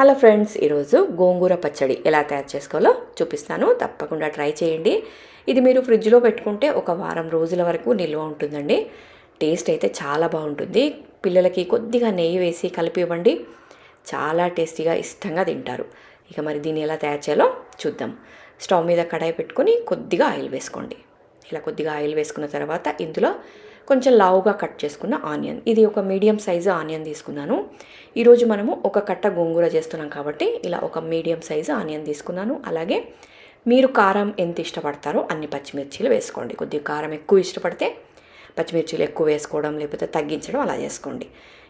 Hello friends ఈరోజు గోంగూర పచ్చడి ఎలా తయారు చేసుకోవాలో చూపిస్తాను. తప్పకుండా ట్రై చేయండి. ఇది మీరు ఫ్రిడ్జ్లో పెట్టుకుంటే ఒక వారం రోజుల వరకు నిల్వ ఉంటుందండి. టేస్ట్ అయితే చాలా బాగుంటుంది. పిల్లలకి కొద్దిగా నెయ్యి వేసి కలిపి ఇవ్వండి. చాలా టేస్టీగా ఇష్టంగా తింటారు. ఇక మరి దీన్ని ఎలా తయారు చేయాలో చూద్దాం. స్టవ్ మీద కడాయి పెట్టుకొని కొద్దిగా ఆయిల్ వేసుకోండి. ఇలా కొద్దిగా ఆయిల్ వేసుకున్న తర్వాత ఇందులో కొంచెం లావుగా కట్ చేసుకున్న ఆనియన్. ఇది ఒక మీడియం సైజు ఆనియన్ తీసుకున్నాను. ఈరోజు మనము ఒక కట్ట గోంగూర చేస్తున్నాం కాబట్టి ఇలా ఒక మీడియం సైజు ఆనియన్ తీసుకున్నాను. అలాగే మీరు కారం ఎంత ఇష్టపడతారో అన్ని పచ్చిమిర్చీలు వేసుకోండి. కొద్దిగా కారం ఎక్కువ ఇష్టపడితే పచ్చిమిర్చీలు ఎక్కువ వేసుకోవడం లేకపోతే తగ్గించడం అలా చేసుకోండి.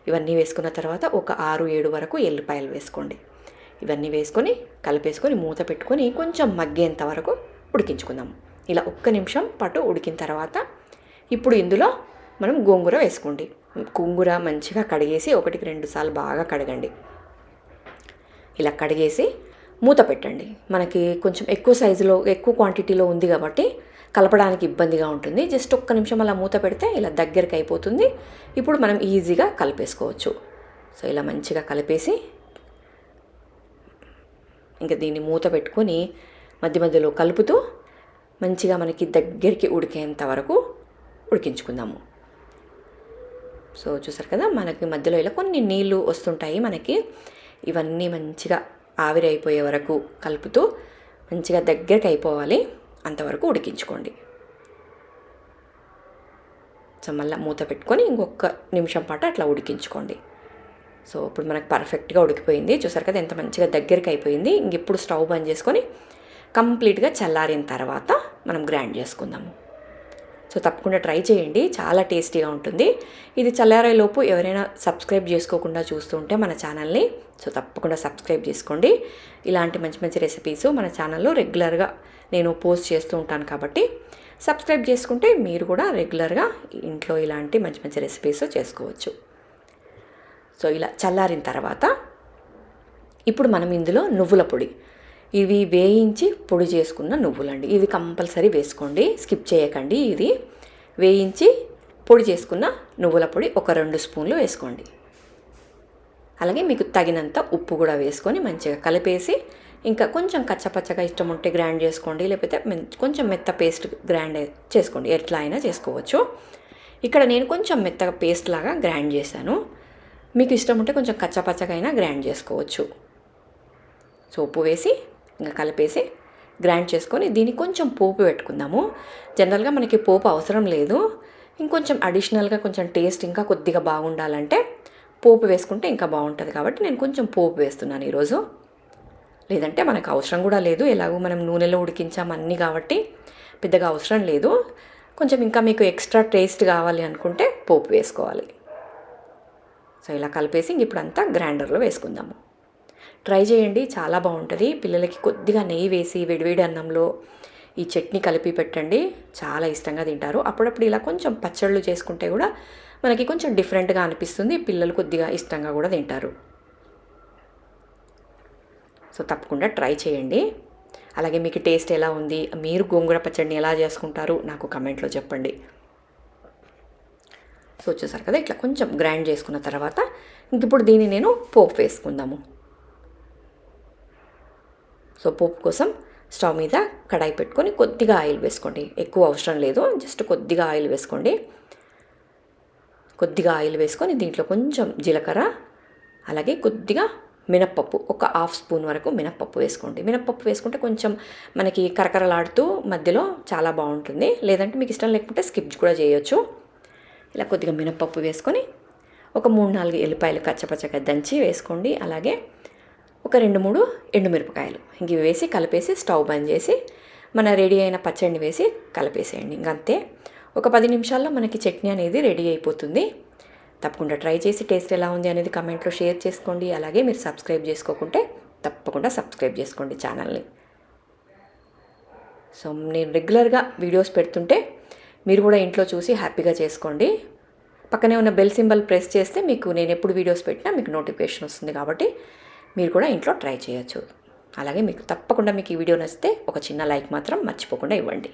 ఇవన్నీ వేసుకున్న తర్వాత ఒక ఆరు ఏడు వరకు ఎల్లిపాయలు వేసుకోండి. ఇవన్నీ వేసుకొని కలిపేసుకొని మూత పెట్టుకొని కొంచెం మగ్గేంత వరకు ఉడికించుకుందాం. ఇలా ఒక్క నిమిషం పాటు ఉడికిన తర్వాత ఇప్పుడు ఇందులో మనం గోంగూర వేసుకోండి. గోంగూర మంచిగా కడిగేసి ఒకటికి రెండు సార్లు బాగా కడగండి. ఇలా కడిగేసి మూత పెట్టండి. మనకి కొంచెం ఎక్కువ సైజులో ఎక్కువ క్వాంటిటీలో ఉంది కాబట్టి కలపడానికి ఇబ్బందిగా ఉంటుంది. జస్ట్ ఒక్క నిమిషం అలా మూత పెడితే ఇలా దగ్గరికి అయిపోతుంది. ఇప్పుడు మనం ఈజీగా కలిపేసుకోవచ్చు. సో ఇలా మంచిగా కలిపేసి ఇంకా దీన్ని మూత పెట్టుకొని మధ్య మధ్యలో కలుపుతూ మంచిగా మనకి దగ్గరికి ఉడికేంత వరకు ఉడికించుకుందాము. సో చూసారు కదా మనకి మధ్యలో ఇలా కొన్ని నీళ్ళు వస్తుంటాయి మనకి. ఇవన్నీ మంచిగా ఆవిరి అయిపోయే వరకు కలుపుతూ మంచిగా దగ్గరికి అయిపోవాలి. అంతవరకు ఉడికించుకోండి. సో మళ్ళీ మూత పెట్టుకొని ఇంకొక నిమిషం పాటు అట్లా ఉడికించుకోండి. సో ఇప్పుడు మనకు పర్ఫెక్ట్గా ఉడికిపోయింది. చూసారు కదా ఎంత మంచిగా దగ్గరికి అయిపోయింది. ఇంక ఇప్పుడు స్టవ్ బంద్ చేసుకొని కంప్లీట్గా చల్లారిన తర్వాత మనం గ్రైండ్ చేసుకుందాము. సో తప్పకుండా ట్రై చేయండి. చాలా టేస్టీగా ఉంటుంది. ఇది చల్లారేలోపు ఎవరైనా సబ్స్క్రైబ్ చేసుకోకుండా చూస్తుంటే మన ఛానల్ని సో తప్పకుండా సబ్స్క్రైబ్ చేసుకోండి. ఇలాంటి మంచి మంచి రెసిపీస్ మన ఛానల్లో రెగ్యులర్గా నేను పోస్ట్ చేస్తూ ఉంటాను కాబట్టి సబ్స్క్రైబ్ చేసుకుంటే మీరు కూడా రెగ్యులర్గా ఇంట్లో ఇలాంటి మంచి మంచి రెసిపీస్ చేసుకోవచ్చు. సో ఇలా చల్లారిన తర్వాత ఇప్పుడు మనం ఇందులో నువ్వుల పొడి ఇవి వేయించి పొడి చేసుకున్న నువ్వులండి. ఇవి కంపల్సరీ వేసుకోండి. స్కిప్ చేయకండి ఇది. వేయించి పొడి చేసుకున్న నువ్వుల పొడి ఒక రెండు స్పూన్లు వేసుకోండి. అలాగే మీకు తగినంత ఉప్పు కూడా వేసుకొని మంచిగా కలిపేసి ఇంకా కొంచెం కచ్చపచ్చగా ఇష్టం ఉంటే గ్రైండ్ చేసుకోండి. లేకపోతే కొంచెం మెత్త పేస్ట్ గ్రైండ్ చేసుకోండి. ఎట్లా అయినా చేసుకోవచ్చు. ఇక్కడ నేను కొంచెం మెత్తగా పేస్ట్ లాగా గ్రైండ్ చేశాను. మీకు ఇష్టం ఉంటే కొంచెం కచ్చపచ్చగా అయినా గ్రైండ్ చేసుకోవచ్చు. సో ఉప్పు వేసి ఇంకా కలిపేసి గ్రైండ్ చేసుకొని దీనికి కొంచెం పోపు పెట్టుకుందాము. జనరల్గా మనకి పోపు అవసరం లేదు. ఇంకొంచెం అడిషనల్గా కొంచెం టేస్ట్ ఇంకా కొద్దిగా బాగుండాలంటే పోపు వేసుకుంటే ఇంకా బాగుంటుంది కాబట్టి నేను కొంచెం పోపు వేస్తున్నాను ఈరోజు. లేదంటే మనకు అవసరం కూడా లేదు. ఎలాగో మనం నూనెలో ఉడికించాం అన్నీ కాబట్టి పెద్దగా అవసరం లేదు. కొంచెం ఇంకా మీకు ఎక్స్ట్రా టేస్ట్ కావాలి అనుకుంటే పోపు వేసుకోవాలి. సో ఇలా కలిపేసి ఇప్పుడు అంతా గ్రైండర్లో వేసుకుందాము. ట్రై చేయండి చాలా బాగుంటుంది. పిల్లలకి కొద్దిగా నెయ్యి వేసి వేడివేడి అన్నంలో ఈ చట్నీ కలిపి పెట్టండి. చాలా ఇష్టంగా తింటారు. అప్పుడప్పుడు ఇలా కొంచెం పచ్చళ్ళు చేసుకుంటే కూడా మనకి కొంచెం డిఫరెంట్గా అనిపిస్తుంది. పిల్లలు కొద్దిగా ఇష్టంగా కూడా తింటారు. సో తప్పకుండా ట్రై చేయండి. అలాగే మీకు టేస్ట్ ఎలా ఉంది? మీరు గోంగూర పచ్చడిని ఎలా చేసుకుంటారు? నాకు కమెంట్లో చెప్పండి. సో వచ్చేసారు కదా? ఇట్లా కొంచెం గ్రైండ్ చేసుకున్న తర్వాత ఇంక ఇప్పుడు దీన్ని నేను పోపు వేసుకుందాము. సో పోపు కోసం స్టవ్ మీద కడాయి పెట్టుకొని కొద్దిగా ఆయిల్ వేసుకోండి. ఎక్కువ అవసరం లేదు జస్ట్ కొద్దిగా ఆయిల్ వేసుకోండి. కొద్దిగా ఆయిల్ వేసుకొని దీంట్లో కొంచెం జీలకర్ర అలాగే కొద్దిగా మినప్పప్పు ఒక హాఫ్ స్పూన్ వరకు మినప్పప్పు వేసుకోండి. మినప్పప్పు వేసుకుంటే కొంచెం మనకి కరకరలాడుతూ మధ్యలో చాలా బాగుంటుంది. లేదంటే మీకు ఇష్టం లేకపోతే స్కిప్ కూడా చేయొచ్చు. ఇలా కొద్దిగా మినప్పప్పు వేసుకొని ఒక మూడు నాలుగు ఎల్లిపాయలు కచ్చపచ్చగా దంచి వేసుకోండి. అలాగే ఒక రెండు మూడు ఎండుమిరపకాయలు. ఇంక ఇవి వేసి కలిపేసి స్టవ్ బంద్ చేసి మన రెడీ అయిన పచ్చడిని వేసి కలిపేసేయండి. ఇంకంతే ఒక పది నిమిషాల్లో మనకి చట్నీ అనేది రెడీ అయిపోతుంది. తప్పకుండా ట్రై చేసి టేస్ట్ ఎలా ఉంది అనేది కమెంట్లో షేర్ చేసుకోండి. అలాగే మీరు సబ్స్క్రైబ్ చేసుకోకుంటే తప్పకుండా సబ్స్క్రైబ్ చేసుకోండి ఛానల్ని. సో నేను రెగ్యులర్గా వీడియోస్ పెడుతుంటే మీరు కూడా ఇంట్లో చూసి హ్యాపీగా చేసుకోండి. పక్కనే ఉన్న బెల్ సింబల్ ప్రెస్ చేస్తే మీకు నేను ఎప్పుడు వీడియోస్ పెట్టినా మీకు నోటిఫికేషన్ వస్తుంది కాబట్టి మీరు కూడా ఇంట్లో ట్రై చేయొచ్చు. అలాగే మీకు తప్పకుండా మీకు ఈ వీడియో నచ్చితే ఒక చిన్న లైక్ మాత్రం మర్చిపోకుండా ఇవ్వండి.